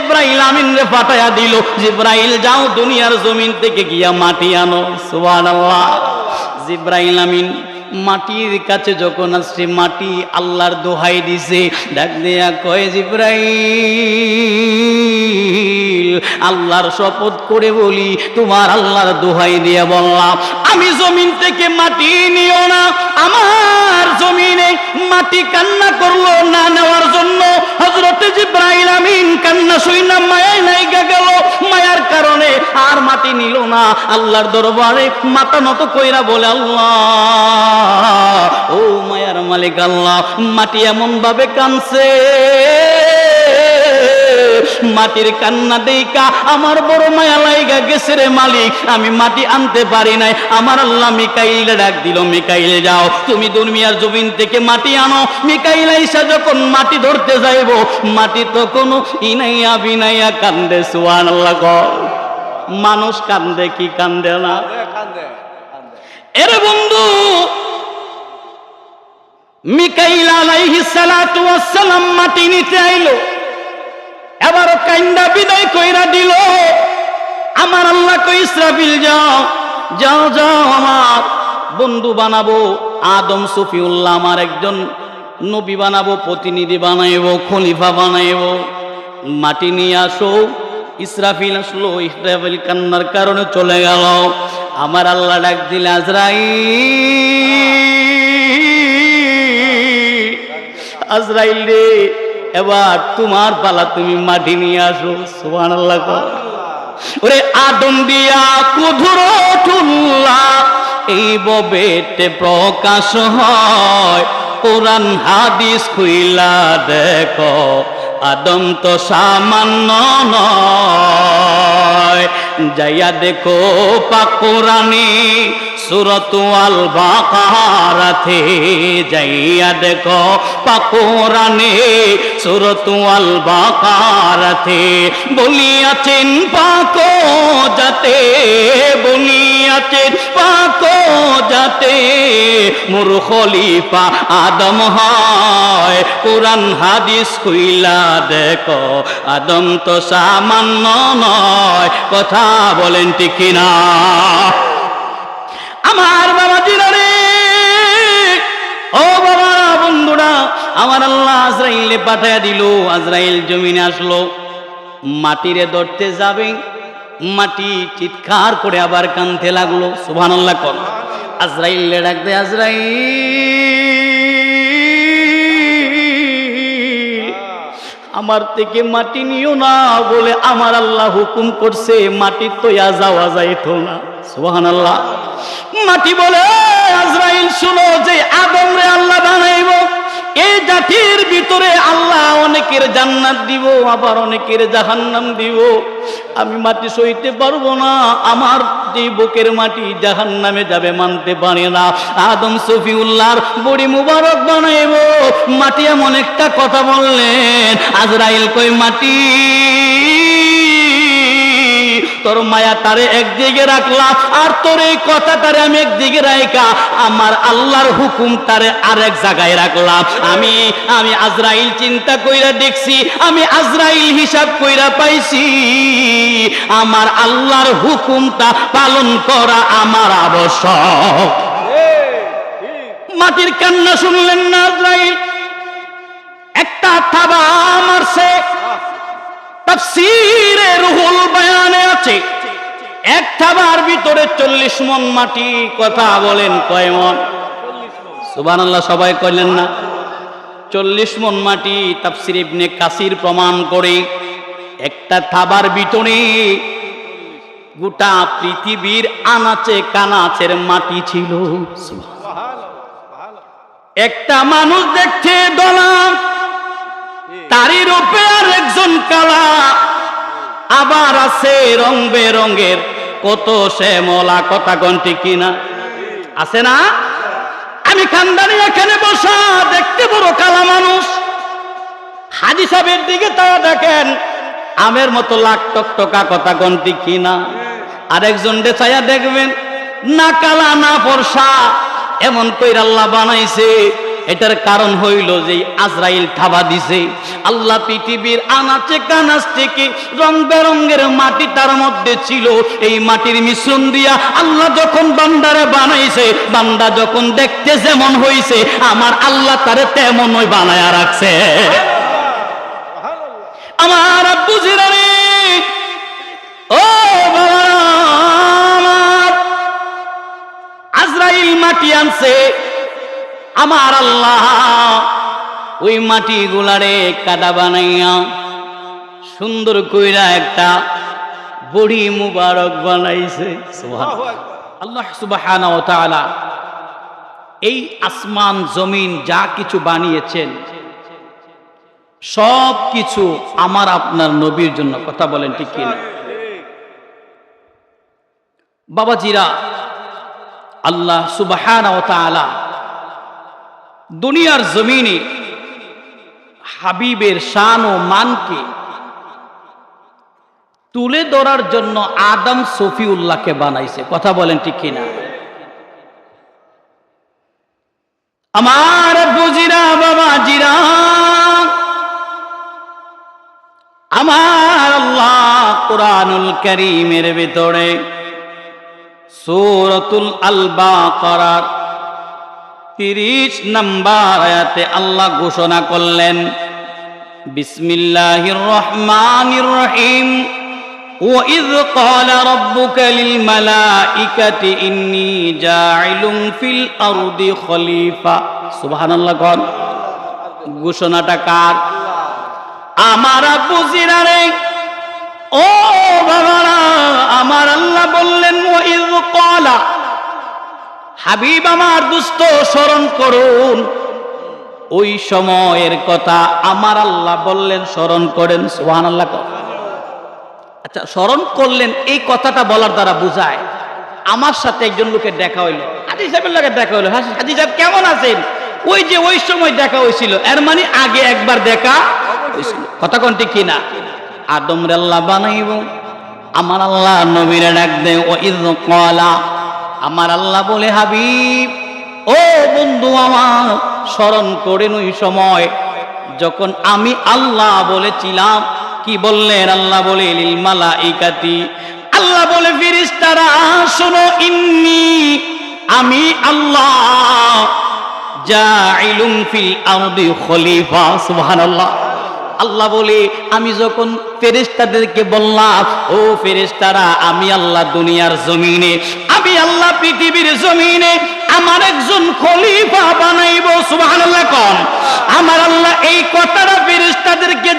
জিব্রাইল আমিন রে পাঠায়া দিল। জিব্রাইল, যাও দুনিয়ার জমিন থেকে গিয়া মাটি আনো। সুবহানাল্লাহ। জিব্রাইল আমিন মাটির কাছে যখন আসছে, মাটি আল্লাহর দোহাই দিছে। ডাক দেয়া কয়, জিব্রাইল, আল্লাহর শপথ করে বলি, তোমার আল্লাহর দোহাই দিয়ে বললাম, আমি জমিন থেকে মাটি নিও না, আমার জমিনে মাটি কান্না করল, না নেওয়ার জন্য হজরতে জিব্রাইল আমিন কান্না শুইনা মায়ায় নাইগা গেল। মায়ার কারণে আর মাটি নিল না। আল্লাহর দরবারে মাথা নত কইরা বলে, আল্লাহ ও মায়ার মালিক আল্লাহ মাটি এমন ভাবে কানছে। মাটির কান্না দেইকা আমার বড় মায়া লাইগা গেছে রে মালিক আমি মাটি আনতে পারি নাই। আমার আল্লাহ মিকাইল ডাক দিল মিকাইল যাও তুমি দুনিয়ার জমিন থেকে মাটি আনো। মিকাইল আইসা যখন মাটি ধরতে যাইব মাটি তো কোনো ইনাইয়া বিনাইয়া কান্দে সুয়ান মানুষ কান্দে কি কান্দে না? এরে বন্ধু মিকাইল আলাইহিস সালাতু ওয়াস সালাম মাটি নিতে আইলো। এবারও কাইন্দা বিদায় কইরা দিল। আমার আল্লাহ কই, ইসরাফিল, যাও যাও যাও আমার বন্ধু বানাবো। আদম সফিউল্লাহ আমার একজন নবী বানাবো, প্রতিনিধি বানাইবো, খলিফা বানাইবো। মাটি নিয়ে আসো। ইসরাফিল আসলো, ইসরাফিল কান্নার কারণে চলে গেল। আমার আল্লাহ ডাক দিল আজরাই আজরাইল রে এবার তোমার পালা তুমি মাটি নিয়ে আসো সোহান আল্লাহ। ওরে আদম দিয়া কুধুর এই ববেতে প্রকাশ হয় কোরআন হাদিস খুইলা দেখো আদম তো সামান্য নয়। যাইয়া দেখো পাকুরানি সুরত আল বাকারাতে যাইয়া দেখো পাকুরানি সুরত আল বাকারাতে বলিয়াছেন পাকো যাতে, বলিয়াছেন পাকো যাতে। মোর খলিফা আদম হয়, কোরআন হাদিস খুইলা দেখো। আদম তো সামান্য নয়, কথা বলেন ঠিক না আমার বাবা রে ও বাবা বন্ধুরা, আমার আল্লাহ আজরাইলে পাঠায়া দিল, আজরাইল জমিনে আসলো। মাটিরে ধরতে যাবে, মাটি চিৎকার করে আবার কানতে লাগল। সুবহান আল্লাহ কর আজরাইল ডাকতে আজরাইল। আমার থেকে মাটি নিও না বলে আমার আল্লাহ হুকুম করছে মাটি তৈয়া যাওয়া যায় তো না। সোহান আল্লাহ মাটি বলে, আজরাইল, শুনো যে আদম রে আল্লাহ বানাইব। এই জাতির ভিতরে আল্লাহ অনেকের জান্নাত দিব, আবার অনেকের জাহান্নাম দিব। আমি মাটি সইতে পারব না, আমার যে বুকের মাটি জাহান নামে যাবে মানতে পারে না। আদম সফিউল্লাহর বড়ি মুবারক বানাইব। মাটি এমন একটা কথা বললেন, আজরাইল কই মাটি তোর মায়া তারে একদিকে রাখলাম আর তোর এই কথাটারে আমি একদিকে রাখা আমার আল্লাহর হুকুম তারে আরেক জায়গায় রাখলাম আমি আমি আজরাইল চিন্তা কইরা দেখছি, আমি আজরাইল হিসাব কইরা পাইছি। আমার আল্লাহর হুকুমটা পালন করা আমার আবশ্যক। মাটির কান্না শুনলেন না আজরাইল? একটা থাবা মারছে। তাফসীরে রুহুল বয়ানে আছে। এক থাবার ভিতরে চল্লিশ মন মাটি কথা বলেন কয় মন? সুবহানাল্লাহ, সবাই কইলেন না। চল্লিশ মন মাটি তাফসির ইবনে কাসির প্রমাণ করে একটা থাবার ভিতরে গোটা পৃথিবীর আনাচে কানাচের মাটি ছিল। একটা মানুষ দেখছে দলাম তারই রূপে আর একজন কালা। আবার আছে রং বেরঙের, কত শ্যামলা কথা গন্টি কিনা? আছে না? আমি খানদানি এখানে বসা, দেখতে বড় কালা মানুষ। হাজি সাহেবের দিকে তারা দেখেন, আমের মতো লাখ টকটকা কথা গন্টি কিনা? আরেকজন চাইয়া দেখবেন, না কালা, না ফর্সা, এমন কইর আল্লাহ বানাইছে। এটার কারণ হইল যে আজরাইল থাবা দিছে। আল্লাহ পৃথিবীর আনাচে কানাচ থেকে রং বেরঙ্গের মাটি তার মধ্যে ছিল। এই মাটির মিশ্রণ দিয়া আল্লাহ যখন বান্দারে বানাইছে, বান্দা যখন দেখতে যেমন হইছে, আমার আল্লাহ তারে তেমনই বানায়া রাখছে। আমার জিরানি ও আজরাইল মাটি আনছে। আমার আল্লাহ। ওই মাটি গুলারে কাদা বানাইয়া সুন্দর কইরা একটা বড়ি মুবারক বানাইছে। আল্লাহ তাআলা এই আসমান, জমিন যা কিছু বানিয়েছেন, সব কিছু আমার আপনার নবীর জন্য। কথা বলেন ঠিক বাবাজিরা, আল্লাহ সুবাহান ও তাআলা দুনিয়ার জমিনে হাবিবের শান ও মানকে তুলে ধরার জন্য আদম সফিউল্লাহকে বানাইছে। কথা বলেন ঠিক কিনা? আমার বুজিরা বাবাজিরা আমার আল্লাহ কোরআনুল করিমের ভিতরে সূরাতুল আল বাকারার 30 নাম্বার আয়াতে আল্লাহ ঘোষণা করলেন বিসমিল্লাহির রহমানির রহিম وإذ قال ربك للملائكة إني جاعل في الأرض خليفة سبحان الله قال ঘোষণাটা কার আমার আব্বু জিরারে ও বাবারা আমার আল্লাহ বললেন ওয়াইজ ক্বালা হাবিব আমার দুস্থ স্মরণ করুন। ওই সময়ের কথা আমার আল্লাহ বললেন, স্মরণ করেন, সুবহানাল্লাহ কর। আচ্ছা স্মরণ করলেন, এই কথাটা বলার দ্বারা বুঝায়, আমার সাথে একজন লোকের দেখা হইল। হাজি সাহেবের লোকের দেখা হইল। হাজি সাহেব কেমন আছেন? ওই যে ওই সময় দেখা হয়েছিল এর মানে আগে একবার দেখা হয়েছিল কথা কোনটি কিনা? আদম আল্লাহ বানাইব। আমার আল্লাহ নবীরে ডাক দে ও ইদ কলা আমার আল্লাহ বলে, হাবিব, ও বন্ধু আমার, স্মরণ করেন ওই সময়। যখন আমি আল্লাহ বলেছিলাম, কি বললেন আল্লাহ বলে, লিল মালাইকাতি? আল্লাহ বলে ফিরিস্তারা শোনো, ইন্নি, আমি আল্লাহ জাইলুম ফিল আরদি খলিফা, সুবহানাল্লাহ। আল্লাহ বলে, আমি যখন ফেরেস্তাদেরকে বললাম, ও ফেরেস্তারা আমি আল্লাহ দুনিয়ার জমিনে, আমি আল্লাহ পৃথিবীর জমিনে আমার একজন খলিফা বানাইব, সুবহানাল্লাহ কোন। আমার আল্লাহ এই কথাটা ফেরেস্তাদেরকে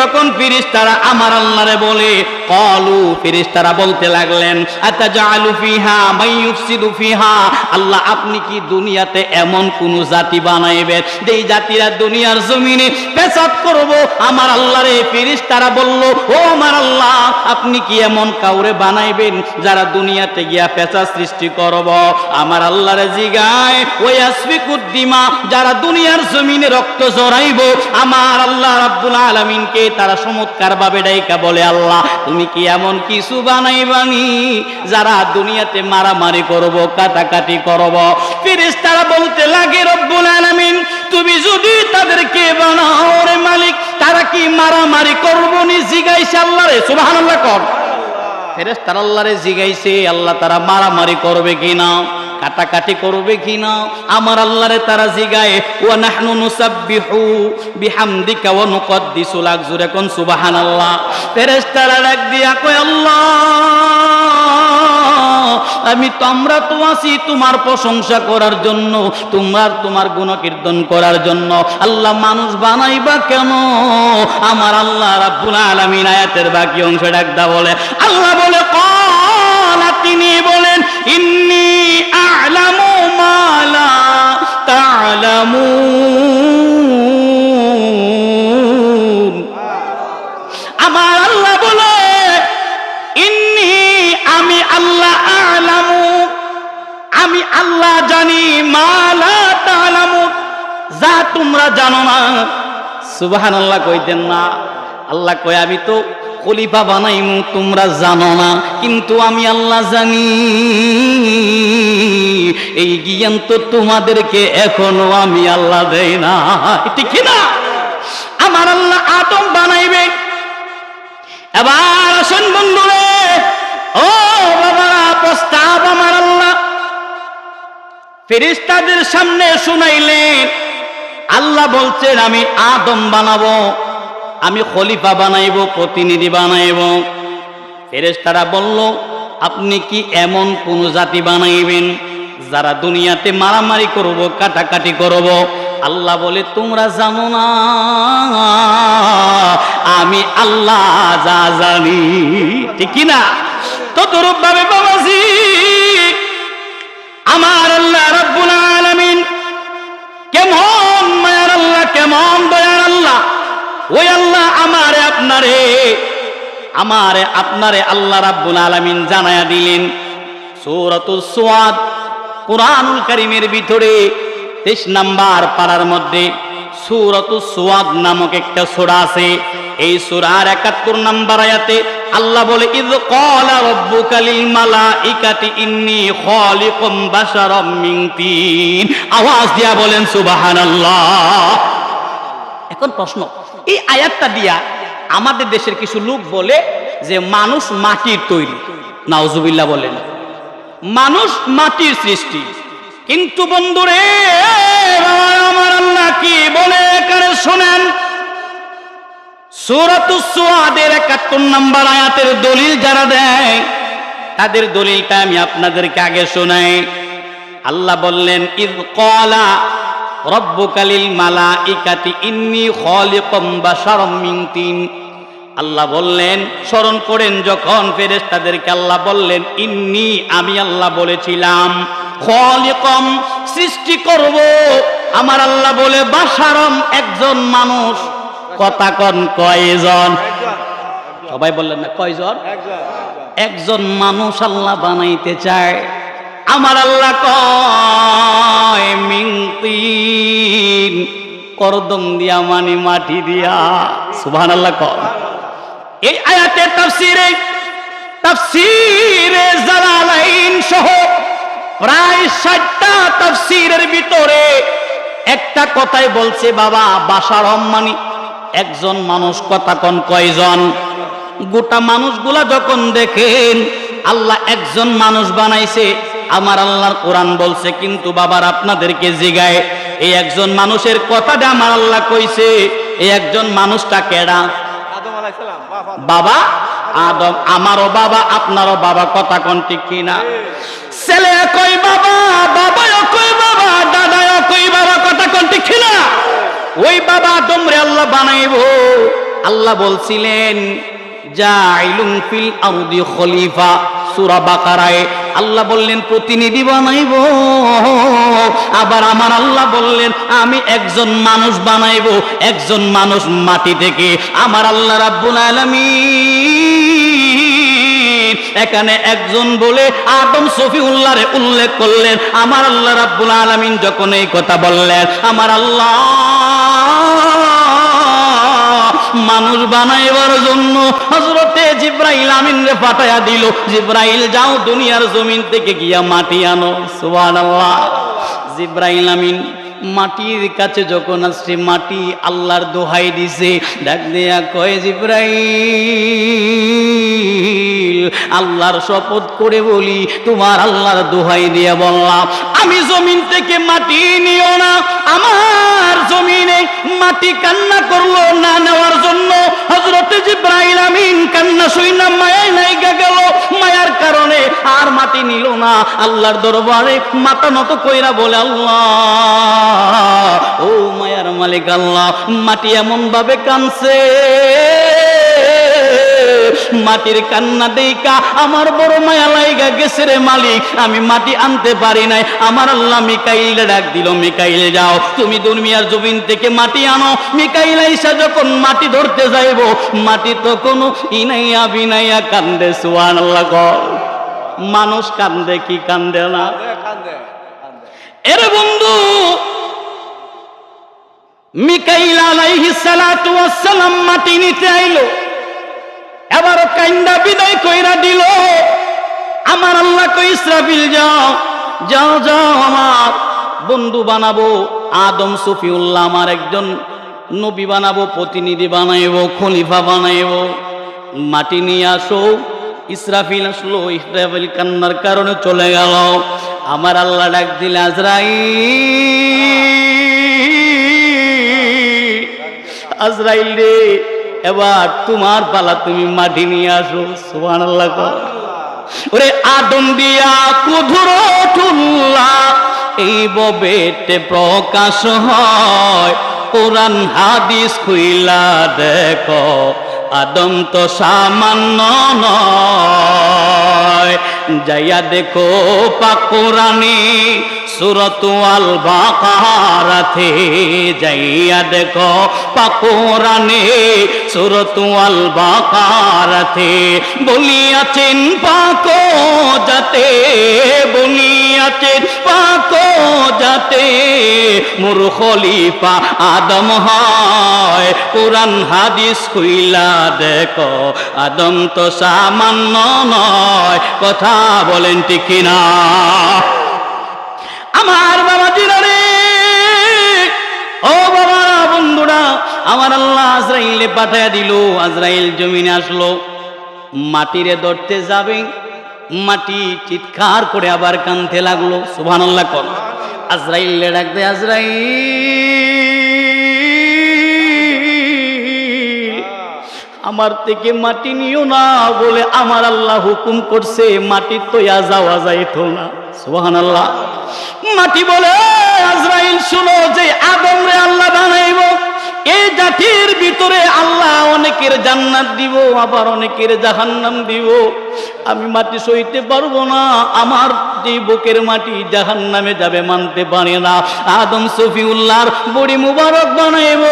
তখন ফিরিস্তারা আমার আল্লাহরে বলে, কলু, ফিরিস্তারা বলতে লাগলেন আতাজালু ফিহা মাইয়ুফসিদু ফিহা? আল্লাহ, আপনি কি দুনিয়াতে এমন কোন জাতি বানাইবেন, যেই জাতিরা দুনিয়ার জমিনে পেশাব করব? আমার আল্লাহরে ফিরিস্তারা বলল, ও আমার আল্লাহ, আপনি কি এমন কাউরে বানাইবেন, যারা দুনিয়াতে গিয়া পেশা সৃষ্টি করব? আমার আল্লাহরে জিগায় ওই আসফিকুদ্দিমা যারা দুনিয়ার জমিনে রক্ত জড়াইব, আমার আল্লাহ রাব্বুল আলামিনকে তারা চমৎকার ভাবে ডাইকা বলে, আল্লাহ, তুমি কি এমন কিছু বানাইবানি যারা দুনিয়াতে মারামারি করব, কাটাকাটি করব? ফেরেশতারা বলতে লাগে, রব্বুল আলামিন, তুমি যদি তাদেরকে বানাও রে মালিক, তারা কি মারামারি করব নি? জিগাইছে আল্লাহ রে, সুবহানাল্লাহ কর। ফেরেশতারা আল্লাহরে জিগাইছে, আল্লাহ, তারা মারামারি করবে কিনা কাটাকাটি করবে কিনা? আমার আল্লাহরে তারা জিগায়, ওয়া নাহনু নুসাব্বিহু বিহামদিকা ওয়া নুকদ্দিসু লাক। জুরে কোন সুবহানাল্লাহ। ফেরেশতারা ডাক দিয়া কয়, আল্লাহ, আমি তো আমরা তো আছি তোমার প্রশংসা করার জন্য, তোমার তোমার গুণকীর্তন করার জন্য। আল্লাহ মানুষ বানাইবা কেন? আমার আল্লাহ রাব্বুল আলামিন আয়াতের বাকি অংশ ডাকদা বলে, আল্লাহ বলে তিনি বলেন, ইন্নি আ'লামু মা লা আমার আল্লাহ বলে, ইন্নি আমি আল্লাহ আলামু। আমি আল্লাহ জানি মালা তালামু। যা তোমরা জানো না। সুবাহান আল্লাহ কইতেন না। আল্লাহ কয়, আমি তো খলিফা বানাইমু, তোমরা জানো না, কিন্তু আমি আল্লাহ জানি। এই জ্ঞান তো তোমাদেরকে এখনও আমি আল্লাহ দেই না ঠিক না? আমার আল্লাহ আদম বানাইবে। এবার আসেন বন্ধুরে, ও বাবা, প্রস্তাব আমার আল্লাহ। ফেরিস্তাদের সামনে শুনাইলেন, আল্লাহ বলছেন, আমি আদম বানাবো। আমি খলিফা বানাইব, প্রতিনিধি বানাইব। ফেরেস্তারা বলল, আপনি কি এমন কোন জাতি বানাইবেন যারা দুনিয়াতে মারামারি করব, কাটাকাটি করব? আল্লাহ বলে, তোমরা জানো না। আমি আল্লাহ যা জানি। ঠিক কি না? ততরূপ ভাবে বাবাজি, আমার আল্লাহ রাব্বুল আলামিন কেমন মায়ার আল্লাহ, কেমন দয়ার আল্লাহ। ওই আল্লাহ আমারে আপনারে আমারে আপনারে আল্লাহ রাব্বুল আলামিন জানায়া দিলেন। সূরাতুস সুয়াদ, কোরআনুল কারীমের ভিতরে 23 নাম্বার পারার মধ্যে সূরাতুস সুয়াদ নামক একটা সূরা আছে। এই সূরার 71 নাম্বার আয়াতে আল্লাহ বলে, ইদ ক্বালা রাব্বুকা লিল মালাইকাতি ইন্নী খালিকুম বাশারাম মিন তিন। আওয়াজ দিয়া বলেন, সুবহানাল্লাহ। এখন প্রশ্ন, এই আয়াতটা দিয়া আমাদের দেশের কিছু লোক বলে যে মানুষ মাটির তৈরি। নাউজুবিল্লাহ বলেন, মানুষ মাটির সৃষ্টি। কিন্তু বন্ধুরে আমার আল্লাহ কি বলে এখানে শোনেন? সুরাতুসুয়াদের একাত্তর নাম্বার আয়াতের দলিল যারা দেয়, তাদের দলিলটা আমি আপনাদেরকে আগে শোনাই। আল্লাহ বললেন, ইদ কলা রব্বুকালিল মালা ইকাতি ইন্নি খলিকম বাশারম মিন তিন। আল্লাহ বললেন স্মরণ করেন যখন ফেরেশতাদেরকে আল্লাহ বললেন ইন্নি আমি আল্লাহ বলেছিলাম খলিকম সৃষ্টি করব। আমার আল্লাহ বলে বাশারম একজন মানুষ। কথা কন কয়জন? সবাই বললেন না কয়জন? একজন মানুষ আল্লাহ বানাইতে চায়। আমার আল্লাহ কয় করদম দিয়া মানে মাটি দিয়া। সুবহান আল্লাহ কয়। এই আয়াতের তাফসিরে তাফসিরে জালালাইন সহ প্রায় ষাটটা তাফসিরের ভিতরে একটা কথাই বলছে, বাবা, বাসার মানি একজন মানুষ কথা কন কয়জন? গোটা মানুষগুলা যখন দেখেন, আল্লাহ একজন মানুষ বানাইছে আমার আল্লাহর কোরআন বলছে কিন্তু বাবার আপনাদেরকে জিগায় এই একজন মানুষের কথাটা আমার আল্লাহ কইছে এই একজন মানুষটা কেডা? বাবা। বাবা আদম আমারও বাবা আপনারও বাবা কথা কোন ঠিক কিনা? ছেলে কই বাবা বাবাও কই বাবা দাদা কই বাবা কথা কোন ঠিক কিনা? ওই বাবা আদম রে আল্লাহ বানাইবো। আল্লাহ বলছিলেন জাইলুম ফিল আউদি খলিফা সূরা বাকারায় আল্লাহ বললেন, প্রতিনিধি বানাইবো। আবার আমার আল্লাহ বললেন, আমি একজন মানুষ বানাইব, একজন মানুষ মাটি থেকে। আমার আল্লাহ রাব্বুল আলামিন এখানে একজন বলে আদম সফিউল্লাহরে উল্লেখ করলেন। আমার আল্লাহ রাব্বুল আলামিন যখন এই কথা বললেন, আমার আল্লাহ মানুষ বানাইবার জন্য হজরতে জিব্রাইল আমিন রে পাঠাইয়া দিল। জিব্রাইল, যাও দুনিয়ার জমিন থেকে গিয়া মাটি আনো। সুবহানাল্লাহ। জিব্রাইল আমিন মাটির কাছে যখন আসছে, মাটি আল্লাহর দোহাই দিছে। ডাক দেয়া কয়, জিব্রাইল, আল্লাহর শপথ করে বলি, তোমার আল্লাহর দোহাই দিয়া বললাম। আমি জমিন থেকে মাটি নিও না। আমার জমিনে মাটি কান্না করল, না নেওয়ার জন্য হজরতে জিব্রাইল আমিন কান্না শুইনা মায়ের নাইগা গেল। মায়ার কারণে আর মাটি নিল না। আল্লাহর দরবারে মাথা নত কইরা বলে, আল্লাহ, ও মায়ার মালিক, আল্লাহ, মাটি এমন ভাবে কানছে মাটির কান্না দেইকা আমার বড় মায়া লাইগা গেছে রে মালিক। আমি মাটি আনতে পারি নাই। আমার আল্লাহ মিকাইল ডাক দিল, মিকাইল যাও, তুমি দুনিয়ার জমিন থেকে মাটি আনো। মিকাইল আইসা যখন মাটি ধরতে যাইব, মাটি তো কোনো ইনাইয়া বিনাইয়া কান্দে সুয়ান আল্লাহ মানুষ কান্দে কি কান্দে না? এরে বন্ধু, মিকাইল আলাইহিস সালাতু ওয়াস সালাম মাটি নিতে আইলো। কাইন্দা বিদায় কইরা দিল, আমার আল্লাহ কই ইসরাফিল, যাও যাও যাও আমার বন্ধু বানাবো, আদম সফিউল্লাহ আমার একজন নবী বানাবো, প্রতিনিধি বানাইবো, খলিফা বানাইবো। মাটি নিয়ে আসো, ইসরাফিল আসলো, ইসরাফিল কান্নার কারণে চলে গেল। আমার আল্লাহ ডাক দিলে আজরাই আজরাইল রে এবার তোমার পালা তুমি মাটি নিয়ে আসো আল্লাহ ওরে আদম দিয়া কুধুর এই ববেতে প্রকাশ হয়। কোরআন, হাদিস খুইলা দেখো, আদম তো সামান্য নয়। যাইয়া দেখো পাকুরানি সুরত আল বাকারাতে যাইয়া দেখো পাকুরানি সুরত আল বাকারাতে বলিয়াছেন পাকো যাতে বলিয়াছেন পাকো যাতে মোর খলিফা আদম হয়। কোরআন, হাদিস কইলা দেখো, আদম তো সামান্য নয়। কথা বলেন ঠিক না আমার বাবা জিরারে ও বাবা বন্ধুরা, আমার আল্লাহ আজরাইলে পাঠায় দিল, আজরাইল জমিনে আসলো। মাটিরে ধরতে যাবে। মাটি চিৎকার করে আবার কানতে লাগল, সুবহানাল্লাহ কর। আজরাইল ডাকতে আজরাইল। আমার থেকে মাটি নিও না বলে আমার আল্লাহ হুকুম করছে, মাটি তোয়া যাওয়া যাইতো না সুহান আল্লাহ মাটি বলে, আজরাইল, শুনো যে আদম রে আল্লাহ বানাইব এই জাতির ভিতরে আল্লাহ অনেকের জান্নাত দিব, আবার অনেকের জাহান্নাম দিব। আমি মাটি সইতে পারব না। আমার যে বুকের মাটি জাহান নামে যাবে মানতে পারে না। আদম সফিউল্লাহর বড়ি মুবারক বানাইব।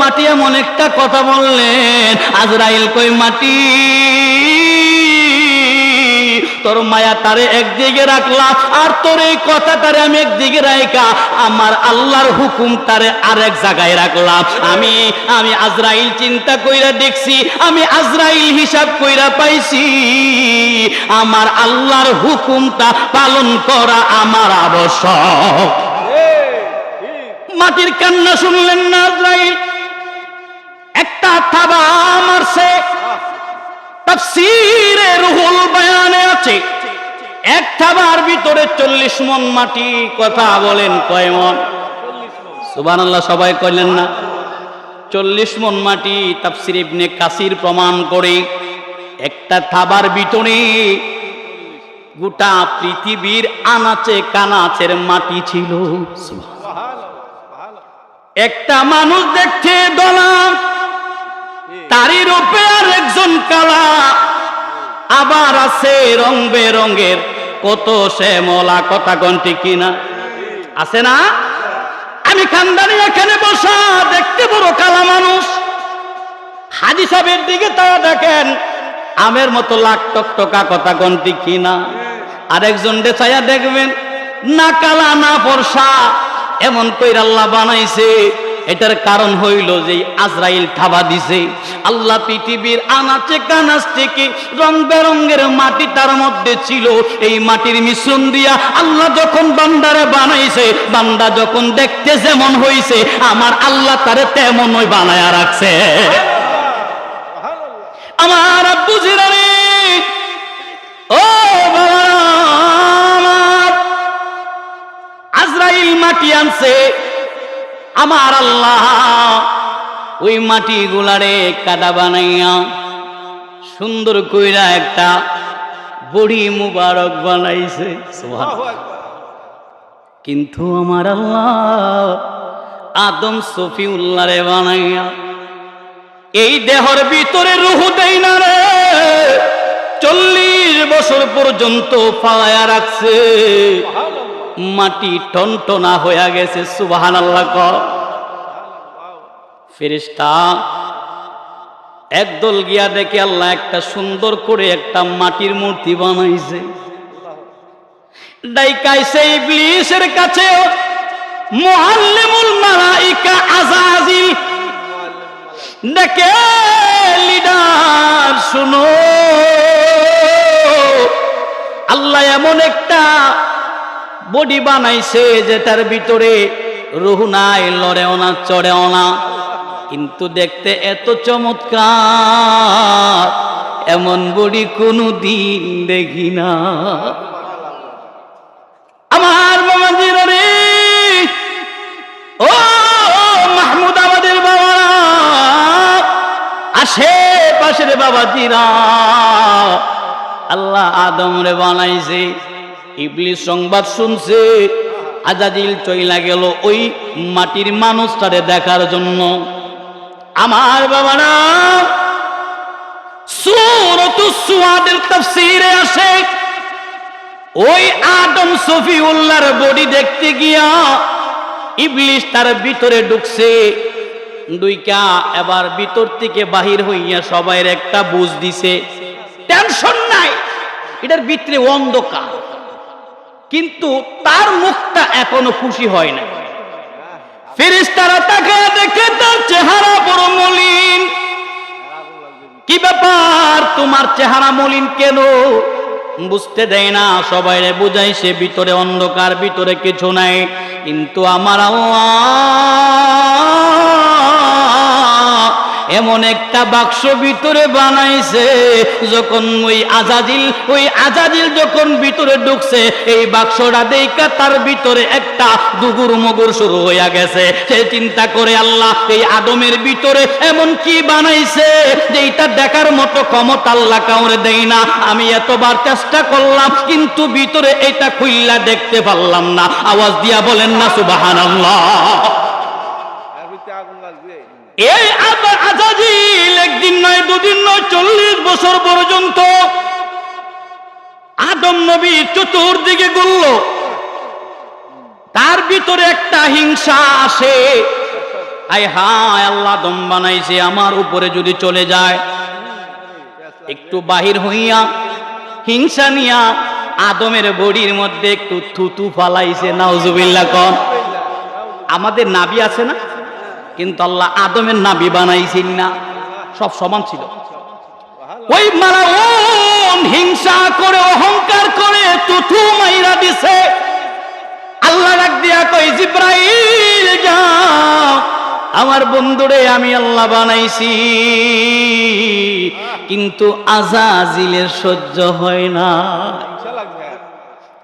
মাটি এমন একটা কথা বললেন, আজরাইল কই মাটি? তোর মায়া তারে একদিকে রাখলাম আর তোর এই কথাটারে আমি একদিকে রাখা আমার আল্লাহর হুকুম তারে আরেক জায়গায় রাখলাম। আমি আমি আজরাইল চিন্তা কইরা দেখছি, আমি আজরাইল হিসাব কইরা পাইছি। আমার আল্লাহর হুকুমটা পালন করা আমার আবশ্যক। মাটির কান্না শুনলেন না আজরাইল? একটা থাবা মারছে। তাফসীরে রুহুল এক থাবার ভিতরে চল্লিশ মন মাটি, কথা বলেন কয় মন? সুবহানাল্লাহ, সবাই কইলেন না। চল্লিশ মন মাটি তাফসির ইবনে কাসির প্রমাণ করে একটা থাবার ভিতরে গোটা পৃথিবীর আনাচে কানাচের মাটি ছিল। একটা মানুষ দেখতে দলা, তারই রূপে আর একজন কালা। আবার আছে রং বেরঙের। কত সে মলা কথা গন্টি কিনা? আছে না? আমি খানদানি এখানে বসা দেখতে বড় কালা মানুষ। হাজি সাহেবের দিকে তারা দেখেন, আমের মতো লাখ টক টকা কথা গন্টি কিনা? আরেকজন ডেছাইয়া দেখবেন, না কালা, না ফর্সা, এমন কইরাল্লা বানাইছে। এটার কারণ হইল যে আজরাইল থাবা দিছে। আল্লাহ পৃথিবীর আনাচে কানাচ থেকে রং বেরঙ্গের মাটি তার মধ্যে ছিল। এই মাটির মিশ্রণ দিয়া আল্লাহ যখন বান্দারে বানাইছে, বান্দা যখন দেখতে যেমন হইছে, আমার আল্লাহ তারে তেমনই বানায়া রাখছে। আমার আব্বু ও আজরাইল মাটি আনছে। আমার আল্লাহ ওই মাটি গুলারে কাদা বানাইয়া সুন্দর কইরা একটা বড়ি মুবারক বানাইছে। কিন্তু আমার আল্লাহ আদম সফি উল্লারে বানাইয়া এই দেহর ভিতরে রুহু দেই না রে। চল্লিশ বছর পর্যন্ত পালায়া রাখছে। মাটি টনটনা হয়ে গেছে সুবাহান আল্লাহ ক ফেরিস্তা একদল গিয়া দেখে আল্লাহ একটা সুন্দর করে একটা মাটির মূর্তি বানাইছে। ডাইকাইছে ইবলিসের কাছে মুআল্লিমুল মালাইকা আজাজিল। দেখে লিডার, শুনো। আল্লাহ এমন একটা বডি বানাইছে যেটার ভিতরে রুহু নাই, লড়েও না, চড়েও না। কিন্তু দেখতে এত চমৎকার, এমন বডি কোনো দিন দেখি না। আমার বাবা রে, ও মাহমুদ আমাদের বাবা আশেপাশের বাবাজিরা, আল্লাহ আদম রে বানাইছে। ইবলিস সংবাদ শুনছে আজাদিল চইলা গেল ওই মাটির মানুষ মানুষটারে দেখার জন্য। আমার বাবারা সুয়াদের আসে, ওই আদম সফিউল্লাহর বডি দেখতে গিয়া ইবলিশ তার ভিতরে ঢুকছে। দুইকা এবার ভিতর থেকে বাহির হইয়া সবাইয়ের একটা বুঝ দিছে টেনশন নাই, এটার ভিতরে অন্ধকার। কিন্তু তার মুখটা এখনও খুশি হয় না ফেরেশতারা তাকে দেখে তার চেহারা বড় মলিন। কি ব্যাপার? তোমার চেহারা মলিন কেন? বুঝতে দেয় না সবাই বুঝাই সে ভিতরে অন্ধকার, ভিতরে কিছু নাই। কিন্তু আমার আল্লাহ এমন একটা বাক্স ভিতরে বানাইছে, যখন ওই আজাদিল ওই আজাদিল যখন ভিতরে ঢুকছে, এই বাক্সটা দেখা তার ভিতরে একটা দুগুর মগুর শুরু হইয়া গেছে। সে চিন্তা করে, আল্লাহ, এই আদমের ভিতরে এমন কি বানাইছে যে দেখার মতো ক্ষমতা আল্লাহ কাউরে দেয় না। আমি এতবার চেষ্টা করলাম, কিন্তু ভিতরে এটা খুইল্লা দেখতে পারলাম না। আওয়াজ দিয়া বলেন না সুবাহান লাগবে এই আজাজিল একদিন নয়, দুদিন নয়, চল্লিশ বছর পর্যন্ত আদম নবী চতুর্দিকে গুলল তার ভিতরে একটা হিংসা আসে। আয় হায়, আল্লাহ দম বানাইছে, আমার উপরে যদি চলে যায়, একটু বাহির হইয়া, হিংসা নিয়া আদমের বডির মধ্যে একটু থুতু ফালাইছে, নাউজুবিল্লাহ কন। আমাদের নাবি আছে না? কিন্তু আল্লাহ আদমের নাবি বানাইছেন না। সব সমান ছিল। ওই মারাউন হিংসা করে, অহংকার করে তুথু মাইরা দিছে। আল্লাহ ডাক দিয়া কই জিব্রাইল, যাও। আমার বন্ধুরে আমি আল্লাহ বানাইছি। কিন্তু আজাজিলের সহ্য হয় না।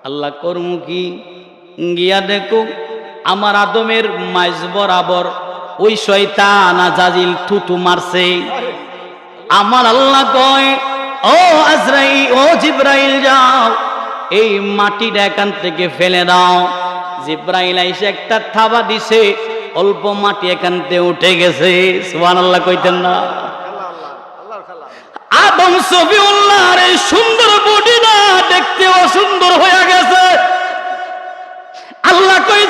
আল্লাহ কর্ম কি? গিয়া দেখো আমার আদমের মাইজ বরাবর ওই শয়তান আজাজিল থুতু মারছে। আমার আল্লাহ কয়, ও আজরাই ও জিব্রাইল যাও, এই মাটিটা এখান থেকে ফেলে দাও। জিব্রাইল আইসে একটা থাবা দিছে, অল্প মাটি এখান থেকে উঠে গেছে। সুবহান আল্লাহ কইতেন না। আদম সফিউল্লাহর এই সুন্দর বডিটা দেখতে অসুন্দর হয়ে গেছে। আল্লাহ কই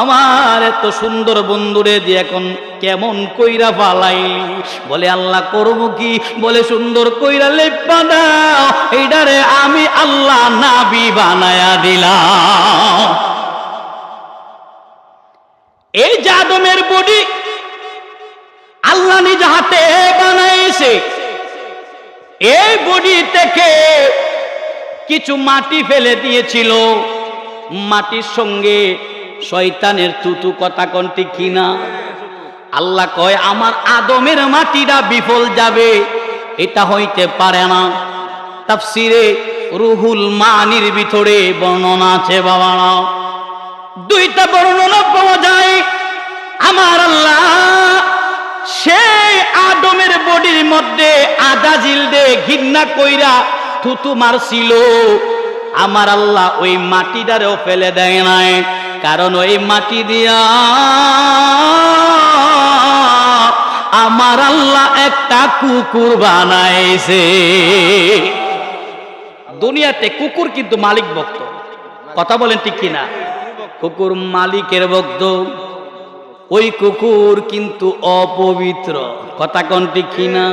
আমার এত সুন্দর বন্ধুরে দিয়ে এখন কেমন কইরা পালাইলি বলে, আল্লাহ করব কি? বলে, সুন্দর কইরা লেপা দাও এইটারে আমি আল্লাহ নাবি বানায়া দিলাম। এই যে আদমের বডি, আল্লাহ নিজ হাতে বানাইছে। এই বডি থেকে কিছু মাটি ফেলে দিয়েছিল। মাটির সঙ্গে শয়তানের তুতু কথা কন্টি কিনা? আল্লাহ কয়, আমার আদমের মাটিটা বিফল যাবে, এটা হইতে পারে না। তাফসিরে রুহুল মানির ভিতরে বর্ণনা আছে বাবা দুইটা বর্ণনা পাওয়া যায়, আমার আল্লাহ সেই আদমের বডির মধ্যে আদা জিলদে ঘিন্না কইরা থুতু মারছিল। আমার আল্লাহ ওই মাটিটারেও ফেলে দেয় নাই। কারণ ওই মাটি দিয়া আমার আল্লাহ একটা কুকুর বানাইছে। দুনিয়াতে কুকুর কিন্তু মালিক ভক্ত। কথা বলেন ঠিক কিনা? কুকুর মালিকের ভক্ত। ওই কুকুর কিন্তু অপবিত্র। কথা কোন ঠিক কিনা?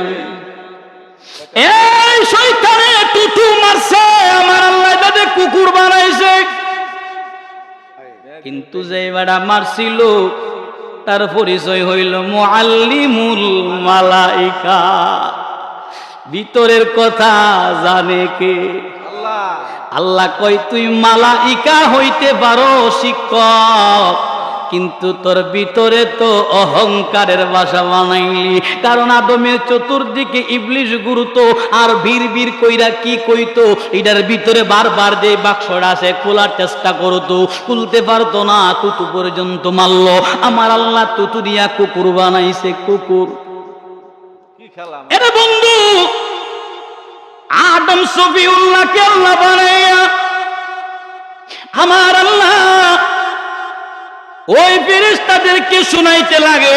এই শয়তানে টুটু মারছে। আমার আল্লাহ তাদের কুকুর বানাইছে কিন্তু যে বেড়া মারছিল তার পরিচয় হইল মুআল্লিমুল মালাইকা। ভিতরের কথা জানে কে? আল্লাহ। আল্লাহ কই তুই মালাইকা হইতে পারো শিক্ষক। কিন্তু তোর ভিতরে তো অহংকারের বাসা বানাইলি। কারণ আদমের চতুর্দিকে ইবলিশ গুরুত আর বীর বীর কইরা কি কইতো? এটার ভিতরে বারবার যে বাক্সটা আছে খোলার চেষ্টা করতো। খুলতে পারতো না তুতু পর্যন্ত মারলো। আমার আল্লাহ তুতু দিয়া কুকুর বানাইছে কুকুর। এরে বন্ধু আদম সফিউল্লাহকে আল্লাহ বানাইয়া আমার আল্লাহ ওই ফেরেশতাদেরকে শুনাইতে লাগে